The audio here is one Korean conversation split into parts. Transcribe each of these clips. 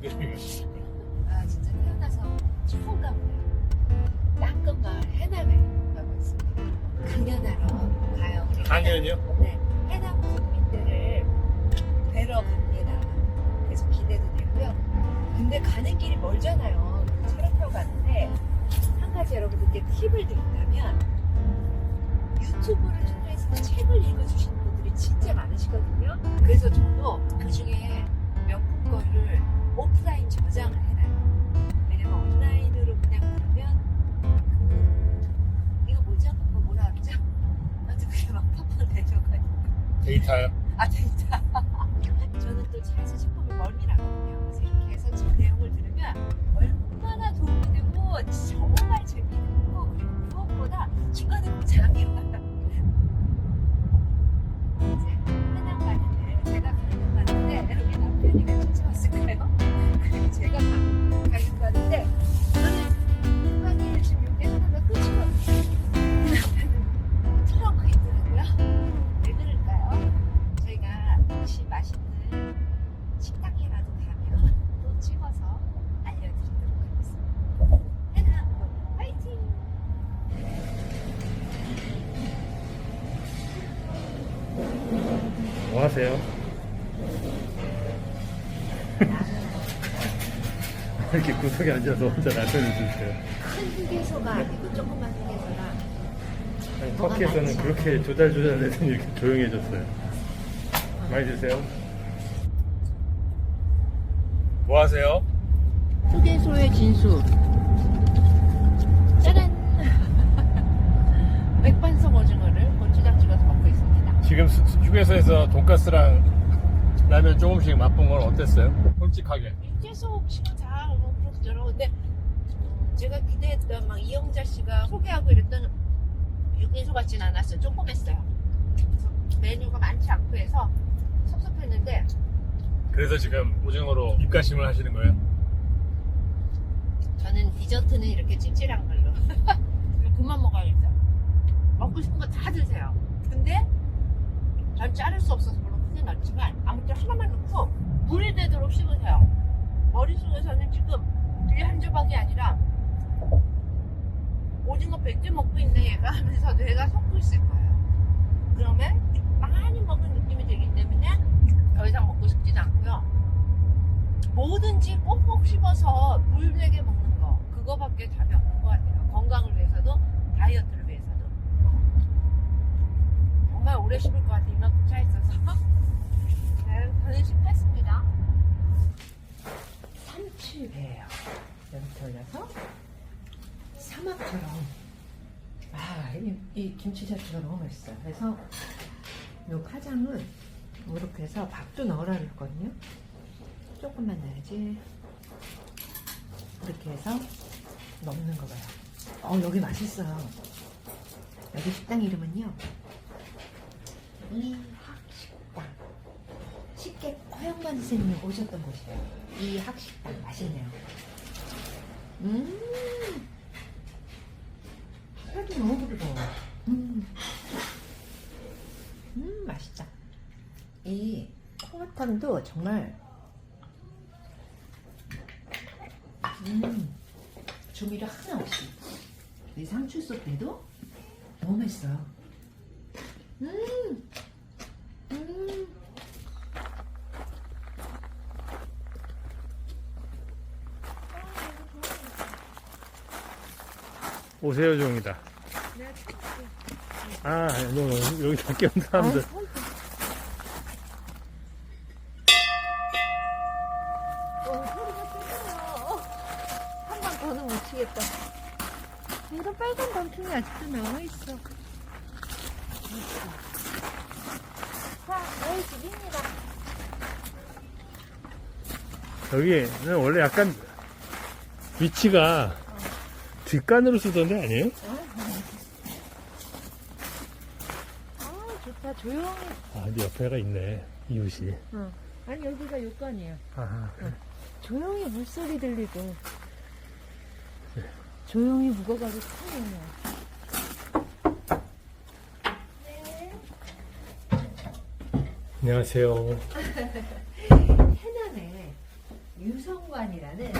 아 진짜 태어나서 처음 가보네요. 땅끝 마을 해남에 가고 있습니다. 강연하러 가요. 강연이요? 네, 해남 국민들을 뵈러 갑니다. 그래서 기대도 되고요. 근데 가는 길이 멀잖아요. 차를 타고 가는데 한 가지 여러분들께 팁을 드린다면 유튜브를 통해서 책을 읽어주시는 분들이 진짜 많으시거든요. 그래서 저도 그 중에 명품 거를 오프라인 저장을 해놔요. 왜냐면 온라인으로 그냥 들으면 그 이거 뭐죠? 그거 뭐라 그러죠? 아무튼 그게 막 팍팍 내줘가지고 데이터요? 아 진짜 저는 또 차에서 식품을 멀미 나거든요 그래서 이렇게 해서 책 내용을 들으면 얼마나 도움이 되고 정말 재미있고 그리고 무엇보다 중간에 꼭잠 뭐 하세요? 이렇게 구석에 앉아서 혼자 라면을 드세요. 큰 휴게소가 아니고 조그만 휴게소라 아니, 터키에서는 그렇게 조잘조잘 내더니 이렇게 조용해졌어요. 많이 드세요. 뭐 하세요? 휴게소의 진수 짜란! 맥반석 오징어를 고추장 찍어서 먹고 있습니다. 지금 수- 휴게소에서 돈가스랑 라면 조금씩 맛본 건 어땠어요? 솔직하게. 휴게소 음식은 다뭐 그렇더라고 근데 음, 제가 기대했던 막 이영자 씨가 소개하고 이랬던 휴게소 같진 않았어요 조금 했어요 그래서 메뉴가 많지 않고 해서 섭섭했는데 그래서 지금 오징어로 입가심을 하시는 거예요? 저는 디저트는 이렇게 찌질한 걸로 그만 먹어야겠다 먹고 싶은 거 다 드세요 근데 전 자를 수 없어서 물론 크게 넣지만 아무튼 하나만 넣고 물이 되도록 씹으세요. 머릿속에서는 지금 이게 한 조각이 아니라 오징어 100개 먹고 있는 얘가 하면서 뇌가 섞고 있을 거예요. 그러면 많이 먹은 느낌이 들기 때문에 더 이상 먹고 싶지도 않고요. 뭐든지 꼭꼭 씹어서 물 되게 먹는 거 그거밖에 답이 없는 것 같아요. 건강을 위해서도 위해서도 정말 오래 씹을 것 같아 이만큼 차 있어서. 네, 저는 실패했습니다. 37배예요. 여기 올려서 삼합처럼. 아, 이, 이 김치 자체가 너무 맛있어요. 그래서 요 파장은 이렇게 해서 밥도 넣으라 그랬거든요. 조금만 넣어야지. 이렇게 해서 넣는 거 봐요. 어 여기 맛있어요. 여기 식당 이름은요 이학식당 식객 허영만 선생님이 오셨던 곳이에요. 이학식당 맛있네요. 음. 살도 너무 부드러워. 음, 음 맛있다. 이 콩나탕도 정말 음, 조미료 하나 없이. 이 상추 소스도 너무 맛있어요. 음, 음. 오세요 종이다. 아, 너 여기 밖에 온 사람들. 한 번 더는 못 치겠다. 이런 빨간 단풍이 아직도 남아있어. 자, 저희 집입니다. 여기는 원래 약간 위치가 뒷간으로 쓰던데 아니에요? 아, 좋다. 조용히. 아, 근데 옆에가 있네. 이웃이. 응. 아니, 여기가 요건이에요. 아, 조용히 물소리 들리고. 조용히 묵어가지고 큰일이네요. 안녕하세요. 해남에 유성관이라는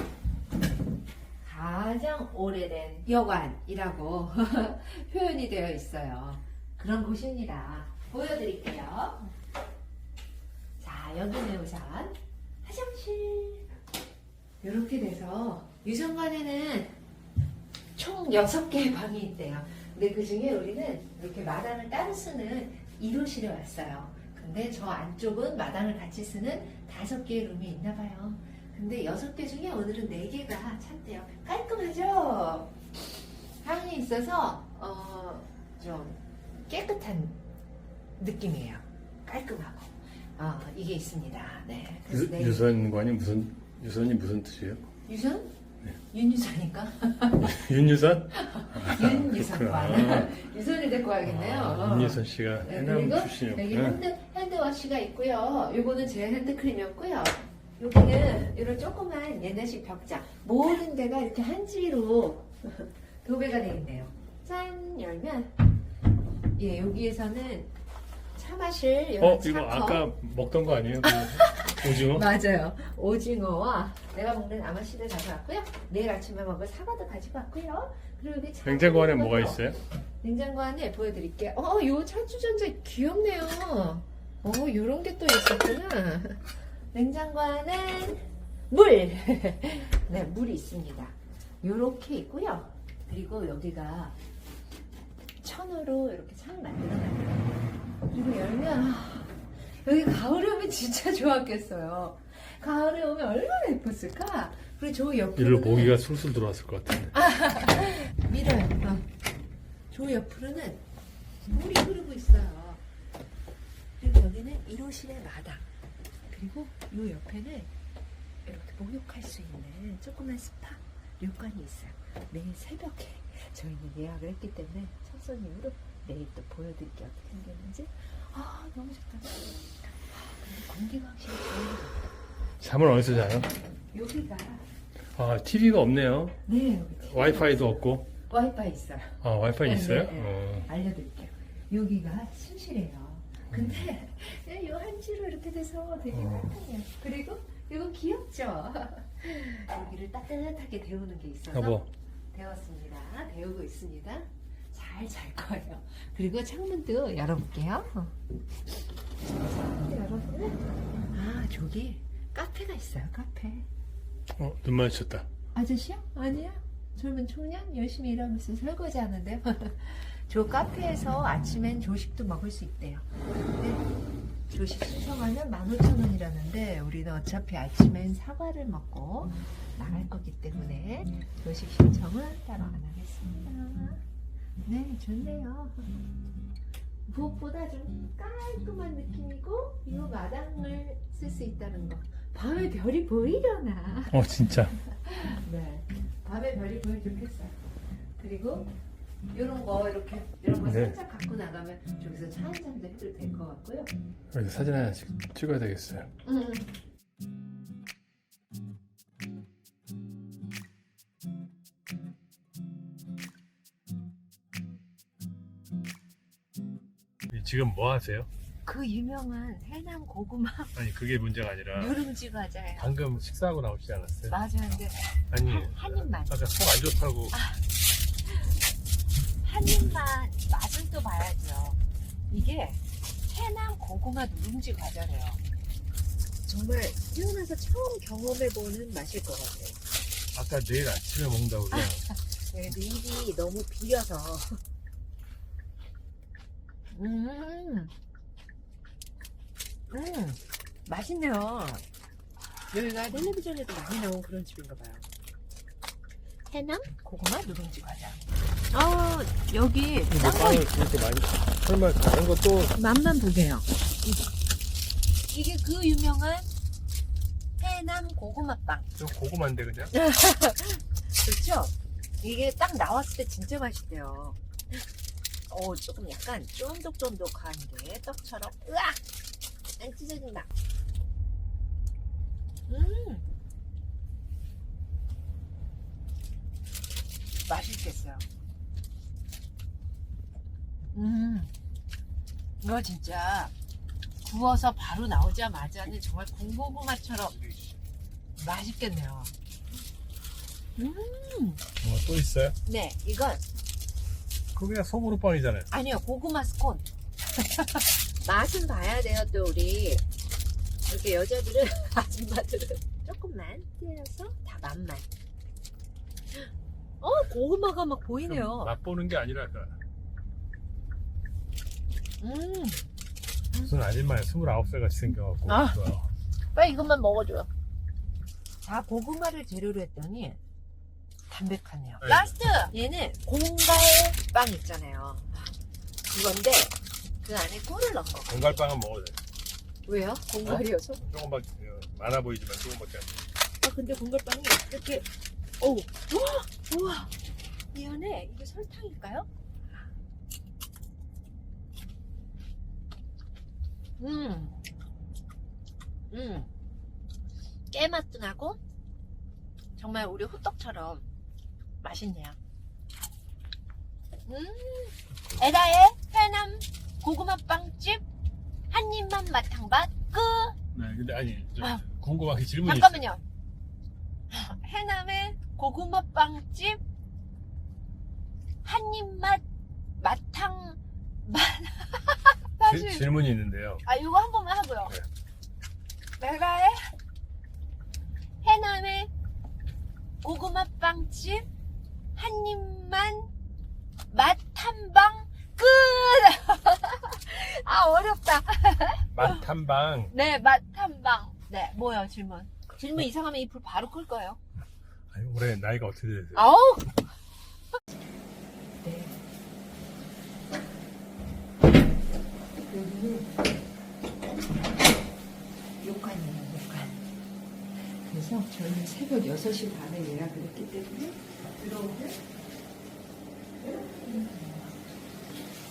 가장 오래된 여관이라고 표현이 되어 있어요. 그런 곳입니다. 보여드릴게요. 자, 여기는 우선 화장실. 이렇게 돼서 유성관에는 총 6개의 방이 있대요. 근데 그 중에 우리는 이렇게 마당을 따로 쓰는 1호실에 왔어요. 근데 저 안쪽은 마당을 같이 쓰는 5개의 룸이 있나 봐요. 근데 6개 중에 오늘은 4개가 찬대요. 깔끔하죠? 방이 있어서 어, 좀 깨끗한 느낌이에요. 깔끔하고. 어, 이게 있습니다. 네. 그래서 유, 네. 유선관이 무슨 유선이 무슨 뜻이에요? 유선? 네. 윤유선인가? 윤유선? 윤유선관. 유선을 데리고 와야겠네요. 아, 윤유선 씨가 네, 해남 그리고 여기 출신이었구나. 핸드, 핸드워시가 있고요. 요거는 제 핸드크림이었고요. 여기는 이런 조그만 옛날식 벽장. 모든 데가 이렇게 한지로 도배가 되어 있네요. 짠! 열면, 예, 여기에서는 차 마실 어 이거 차컵. 아까 먹던 거 아니에요? 그 오징어? 맞아요. 오징어와 내가 먹는 아마씨를 가져왔고요. 내일 아침에 먹을 사과도 가지고 왔고요. 그리고 여기 차 냉장고 안에 뭐가 것도 있어요? 냉장고 안에 보여드릴게요. 어, 요 차주전자 귀엽네요. 어, 요런 게 또 있었구나. 냉장고 안엔 물! 네, 물이 있습니다. 요렇게 있고요. 그리고 여기가 천으로 이렇게 창 만들어 놨어요. 그리고 열면, 아, 여기 가을에 오면 진짜 좋았겠어요. 가을에 오면 얼마나 예뻤을까? 그리고 저 옆에. 일로 모기가 술술 들어왔을 것 같은데. 밀어요. 어. 저 옆으로는 물이 흐르고 있어요. 그리고 여기는 1호실의 마당. 그리고 이 옆에는 이렇게 목욕할 수 있는 조그만 스파旅館이 있어요. 매일 새벽에 저희는 예약을 했기 때문에 첫 손님으로 내일 또 보여드릴게요. 어떻게 생겼는지. 아, 너무 좋다. 아, 근데 공기가 확실히 좋은 잠을 어디서 자요? 여기가, 아 TV가 없네요. 네, 여기 와이파이도 없고. 와이파이 있어요. 아 와이파이 네, 있어요? 네, 네. 어. 알려드릴게요. 여기가 침실이에요. 근데 이 한지로 이렇게 돼서 되게 어. 따뜻해요. 그리고 이거 귀엽죠? 여기를 따뜻하게 데우는 게 있어서 여보 데웠습니다. 데우고 있습니다. 잘 잘 거예요. 그리고 창문도 열어볼게요. 창문도 열어보면 아 저기 카페가 있어요. 카페. 어, 눈 마주쳤다. 아저씨요? 아니야. 젊은 청년 열심히 일하면서 설거지 하는데요. 저 카페에서 아침엔 조식도 먹을 수 있대요. 근데 조식 신청하면 15,000원이라는데 우리는 어차피 아침엔 사과를 먹고 나갈 거기 때문에 조식 신청은 따로 안 하겠습니다. 네, 좋네요. 무엇보다 좀 깔끔한 느낌이고 이 마당을 쓸 수 있다는 거. 밤에 별이 보이려나? 어 진짜. 네. 밤에 별이 보면 좋겠어요. 그리고 이런 거 이렇게 이런 거 네. 살짝 갖고 나가면 저기서 차 한 잔도 해도 될 것 같고요. 여기서 사진 하나 찍, 찍어야 되겠어요. 음. 지금 뭐 하세요? 그 유명한 해남 고구마 아니 그게 문제가 아니라 누룽지 과자예요. 방금 식사하고 나오시지 않았어요? 맞아요. 근데 아니 한, 한 입만 아까 속안 좋다고 한 입만 맛을 또 봐야죠. 이게 해남 고구마 누룽지 과자래요. 정말 태어나서 처음 경험해보는 맛일 것 같아요. 아까 내일 아침에 먹는다고 그냥 네, 근데 입이 너무 비려서. 음, 음, 맛있네요. 여기가 텔레비전에도 많이 나온 그런 집인가 봐요. 해남 고구마 누룽지 과자. 어, 여기 뭐 짠거 빵을 그렇게 많이 설마 다른 것도 맛만 보세요. 이게 그 유명한 해남 고구마빵. 좀 고구마인데 그냥 그렇죠? 이게 딱 나왔을 때 진짜 맛있대요. 어, 조금 약간 쫀득쫀득한 게 떡처럼, 으악! 안 찢어진다. 음! 맛있겠어요. 음. 이거 진짜 구워서 바로 나오자마자는 정말 군고구마처럼 맛있겠네요. 음, 뭐가 또 있어요? 네, 이건 그냥 소보루 빵이잖아요. 아니요 고구마 스콘. 맛은 봐야 돼요 또 우리 이렇게 여자들은 아줌마들은 조금만 띄어서 다 맛만. 어 고구마가 막 보이네요. 맛보는 게 아니라 그 음, 무슨 아줌마야 29살 같이 생겨갖고 아. 좋아요. 빨리 이것만 먹어줘요. 자 고구마를 재료로 했더니 담백하네요. 네. 라스트 얘는 공갈 빵 있잖아요. 그건데 그 안에 꿀을 넣은 거. 공갈빵은 먹어도 돼. 왜요? 공갈이어서? 조금밖에 어, 많아 보이지만 조금밖에 안 돼. 아 근데 공갈빵이 이렇게 오 우와 우와 이 안에 이게 설탕일까요? 음, 음, 깨맛도 나고 정말 우리 호떡처럼 맛있네요. 음, 에라의 해남 고구마 빵집 한 입만 맛탕밭 끝. 네, 근데 아니 저, 아. 궁금한 게 질문이. 잠깐만요. 해남의 고구마 빵집 한 입맛 마탕 맛 지- 다시 질문이 있는데요. 아 이거 한 번만 하고요. 네. 메가의 해남의 고구마 빵집 한 입만 맛 탐방 끝. 아 어렵다. 맛 탐방. 네, 맛 탐방. 네, 뭐요 질문? 질문 이상하면 이 불 바로 끌 거예요. 아니, 올해 나이가 어떻게 되세요? 아우. 네. 여기는 욕관이에요, 욕관. 그래서 저희는 새벽 6시 반에 예약을 했기 때문에 들어오면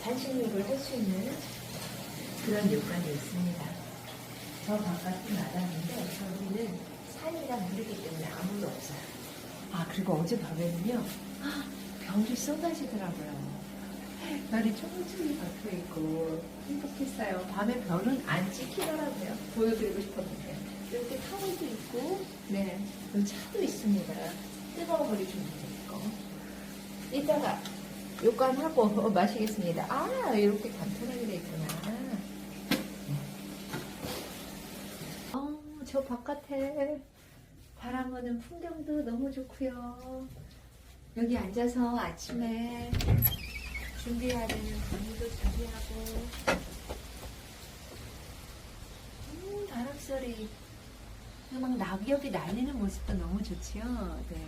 단식욕을 할 수 있는 그런 욕관이 있습니다. 저 바깥은 나갔는데 저기는 산이라 물이기 때문에 아무도 없어요. 아 그리고 어젯밤에는요 아, 별이 쏟아지더라고요. 별이 촘촘히 박혀 있고 행복했어요. 밤에 별은 안 찍히더라고요. 보여드리고 싶었는데 이렇게 타월도 있고 네 그리고 차도 있습니다. 뜨거운 물이 준비되어 있고 이따가 요감하고 마시겠습니다. 아 이렇게 간편하게 돼 있구나. 어, 저 바깥에 바람 부는 풍경도 너무 좋고요. 여기 앉아서 아침에 준비해야 되는 간이도 준비하고 음, 바람 소리 막 낙엽이 날리는 모습도 너무 좋지요. 네.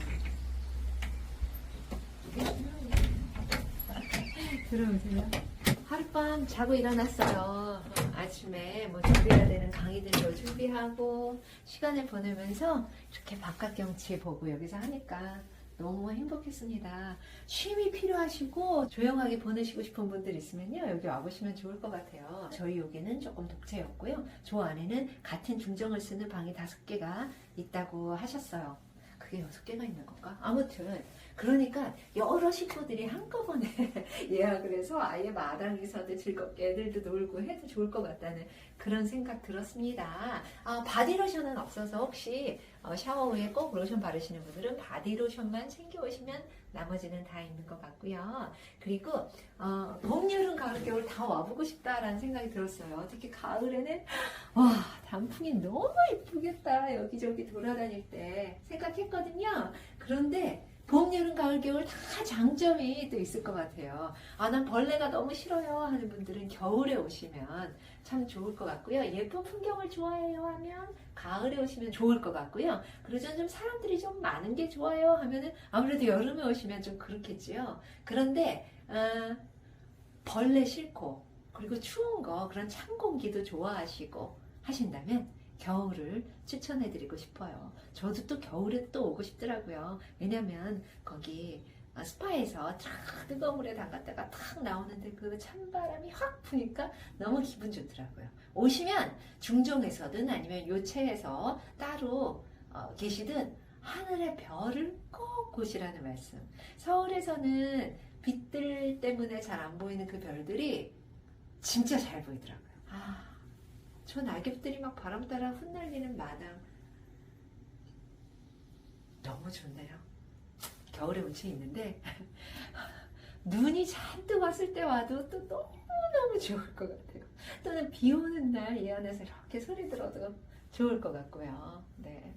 들어오세요. 하룻밤 자고 일어났어요. 아침에 뭐 준비해야 되는 강의들도 준비하고 시간을 보내면서 이렇게 바깥 경치 보고 여기서 하니까 너무 행복했습니다. 쉼이 필요하시고 조용하게 보내시고 싶은 분들 있으면요. 여기 와보시면 좋을 것 같아요. 저희 여기는 조금 독채였고요. 저 안에는 같은 중정을 쓰는 방이 다섯 개가 있다고 하셨어요. 그게 여섯 개가 있는 건가? 아무튼 그러니까 여러 식구들이 한꺼번에 예약을 해서 아예 마당에서도 즐겁게 애들도 놀고 해도 좋을 것 같다는 그런 생각 들었습니다. 아, 바디로션은 없어서 혹시 어, 샤워 후에 꼭 로션 바르시는 분들은 바디로션만 챙겨오시면 나머지는 다 있는 것 같고요. 그리고 어, 봄, 여름, 가을, 겨울 다 와보고 싶다라는 생각이 들었어요. 특히 가을에는 와 단풍이 너무 이쁘겠다 여기저기 돌아다닐 때 생각했거든요. 그런데 봄, 여름, 가을, 겨울 다 장점이 또 있을 것 같아요. 아, 난 벌레가 너무 싫어요 하는 분들은 겨울에 오시면 참 좋을 것 같고요. 예쁜 풍경을 좋아해요 하면 가을에 오시면 좋을 것 같고요. 그러죠. 좀 사람들이 좀 많은 게 좋아요 하면은 아무래도 여름에 오시면 좀 그렇겠지요. 그런데, 어, 벌레 싫고, 그리고 추운 거, 그런 찬 공기도 좋아하시고 하신다면 겨울을 추천해드리고 싶어요. 저도 또 겨울에 또 오고 싶더라고요. 왜냐면 거기 어, 스파에서 탁 뜨거운 물에 담갔다가 탁 나오는데 그 찬바람이 확 부니까 너무 기분 좋더라고요. 오시면 중종에서든 아니면 요체에서 따로 어, 계시든 하늘의 별을 꼭 보시라는 말씀. 서울에서는 빛들 때문에 잘 안 보이는 그 별들이 진짜 잘 보이더라고요. 아, 저 낙엽들이 막 바람 따라 흩날리는 마당. 너무 좋네요. 겨울에 운치 있는데 눈이 잔뜩 왔을 때 와도 또 너무너무 좋을 것 같아요. 또는 비 오는 날 이 안에서 이렇게 소리 들어도 좋을 것 같고요. 네.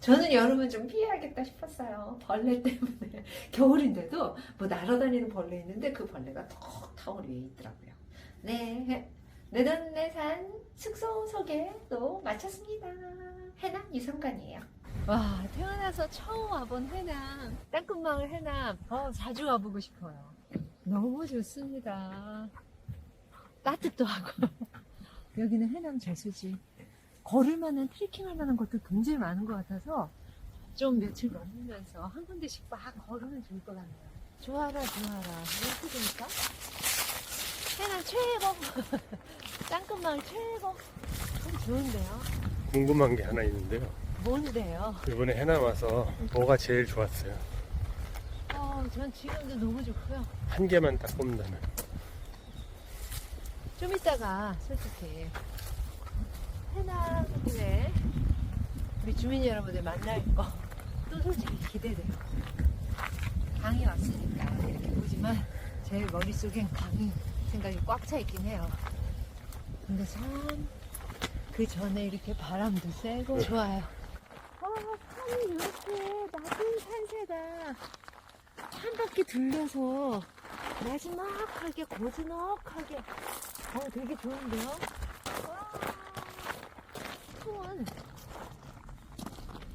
저는 여름은 좀 피해야겠다 싶었어요. 벌레 때문에. 겨울인데도 뭐 날아다니는 벌레 있는데 그 벌레가 턱 타월 위에 있더라고요. 네. 내돈내산 숙소 소개도 마쳤습니다. 해남 유성관이에요. 와, 태어나서 처음 와본 해남. 땅끝마을 해남. 어, 자주 와보고 싶어요. 너무 좋습니다. 따뜻도 하고. 여기는 해남 저수지. 걸을 만한 트레킹 할 만한 것도 굉장히 많은 것 같아서 좀 며칠 머물면서 한 군데씩 막 걸으면 좋을 것 같네요. 좋아라, 좋아라. 이렇게 되니까. 해남 최고! 땅끝마을 최고! 참 좋은데요? 궁금한 게 하나 있는데요. 뭔데요? 이번에 해남 와서 뭐가 제일 좋았어요? 어, 전 지금도 너무 좋고요. 한 개만 딱 꼽는다면. 좀 이따가 솔직히 해남에 우리 주민 여러분들 만날 거 또 솔직히 기대돼요. 강이 왔으니까 이렇게 보지만 제 머릿속엔 강이 생각이 꽉 차 있긴 해요. 근데 참 그 전에 이렇게 바람도 쐬고 좋아요. 와, 산이 이렇게 낮은 산세가 한 바퀴 둘러서 마지막하게 고즈넉하게 어, 되게 좋은데요? 와, 소원.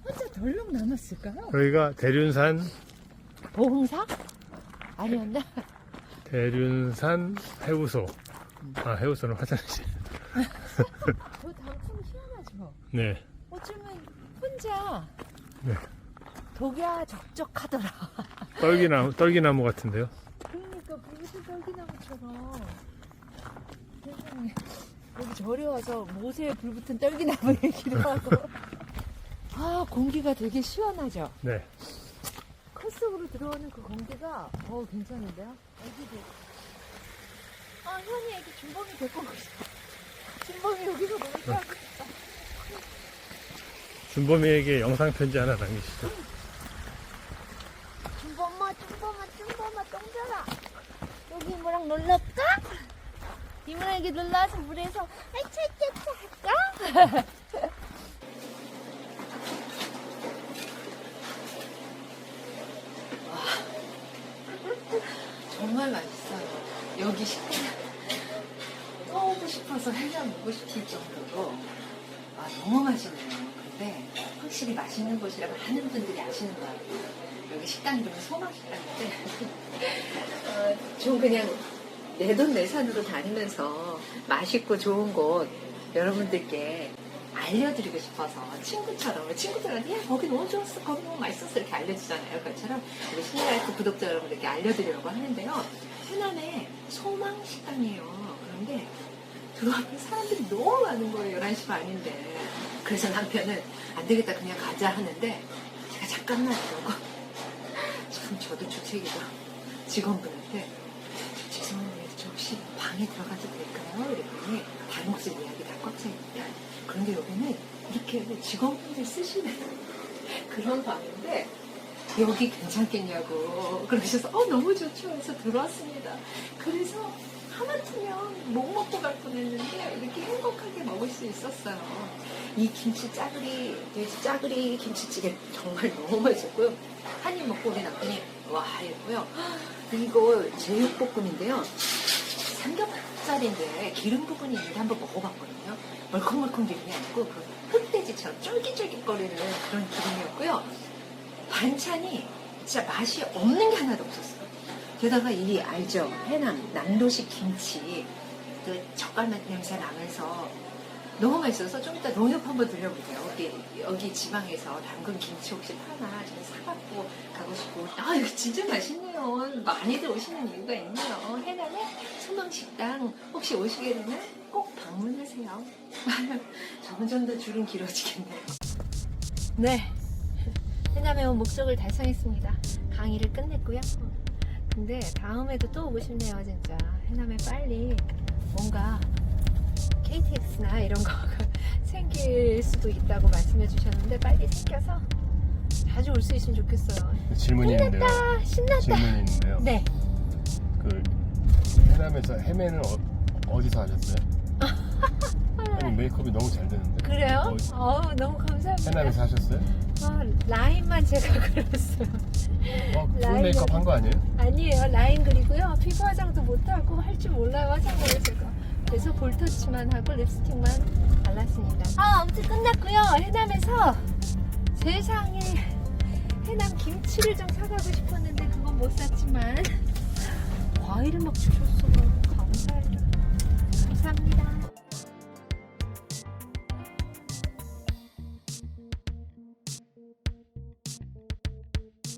혼자 덜렁 남았을까요? 여기가 대륜산, 보흥사? 아니었나? 대륜산 해우소. 아, 해우소는 화장실. 저 단풍 희한하죠? 네. 어쩌면 혼자 네. 독야 적적하더라. 떨기나무, 떨기나무 같은데요. 그러니까 무슨 떨기나무처럼 세상에 여기 절에 와서 모세에 불붙은 떨기나무 얘기를 하고 아 공기가 되게 시원하죠? 네. 컷 속으로 들어오는 그 공기가 어 괜찮은데요? 애기들 아 현이 애기 준범이 데리고 싶어 준범이 여기서 놀게 하고 싶다 준범이에게 영상 편지 하나 남기시죠. 준범아 준범아 준범아 똥자라 여기 뭐랑 놀러 올까? 이모에게 놀러 와서 물에서 아차차차 할까? 정말 맛있어요. 여기 식당 또 오고 싶어서 해장 먹고 싶을 정도로 아, 너무 맛있네요. 근데 확실히 맛있는 곳이라 많은 분들이 아시는 것 같아요. 여기 식당 이름은 소막식당인데. 어, 좀 그냥 내돈내산으로 다니면서 맛있고 좋은 곳 여러분들께 알려드리고 싶어서 친구처럼 친구들한테 야 거기 너무 좋았어. 거기 너무 맛있었어. 이렇게 알려주잖아요 그것처럼. 우리 신라이트 구독자 여러분들께 알려드리려고 하는데요. 해남에 소망식당이에요. 그런데 들어가면 사람들이 너무 많은 거예요 11시 반인데 그래서 남편은 안 되겠다 그냥 가자 하는데 제가 잠깐만 이러고 참 저도 주책이다 직원분한테 죄송한데 저 혹시 방에 들어가도 될까요? 이랬더니 다른 곳에 예약이 다 꽉 차 있다. 그런데 여기는 이렇게 직원분들 쓰시는 그런 방인데 여기 괜찮겠냐고 그러셔서 어 너무 좋죠 해서 들어왔습니다. 그래서 하마터면 못 먹고 갈 뻔했는데 이렇게 행복하게 먹을 수 있었어요. 이 김치 짜글이 돼지 짜글이 김치찌개 정말 너무 맛있고요. 한 입 먹고 우리 남편이 와 이러고요. 이거 제육볶음인데요. 삼겹살인데 기름 부분이 있는데 한번 먹어봤거든요. 멀컹멀컹 기름이 아니고 그 흑돼지처럼 쫄깃쫄깃거리는 그런 기름이었고요. 반찬이 진짜 맛이 없는 게 하나도 없었어요. 게다가 이 알죠? 해남 남도식 김치 그 젓갈맛 냄새 나면서 너무 맛있어서 좀 이따 농협 한번 들려보세요. 여기, 여기 지방에서 담근 김치 혹시 파나 좀 사갖고 가고 싶고. 아, 이거 진짜 맛있네요. 많이들 오시는 이유가 있네요. 해남에 소망식당 혹시 오시게 되면 꼭 방문하세요. 점점 더 줄은 길어지겠네요. 네. 해남에 온 목적을 달성했습니다. 강의를 끝냈고요. 근데 다음에도 또 오고 싶네요, 진짜. 해남에 빨리 뭔가 KTX나 이런 거가 생길 수도 있다고 말씀해 주셨는데 빨리 생겨서 자주 올 수 있으면 좋겠어요. 질문이 있는데요. 신났다, 신났다. 질문이 있는데요. 네. 그 해남에서 헤매는 어, 디서 하셨어요? 아니 메이크업이 너무 잘 되는데. 그래요? 어, 너무 감사합니다. 하셨어요? 어, 라인만 제가 그렸어요. 어, 라인 메이크업 한 거 아니에요? 아니에요. 라인 그리고요. 피부 화장도 못하고 할 줄 몰라요. 화장을 제가. 그래서 볼터치만 하고 립스틱만 발랐습니다. 아, 아무튼 끝났고요. 해남에서 세상에 해남 김치를 좀 사가고 싶었는데 그건 못 샀지만 과일을 막 주셨어요. 감사해요. 감사합니다.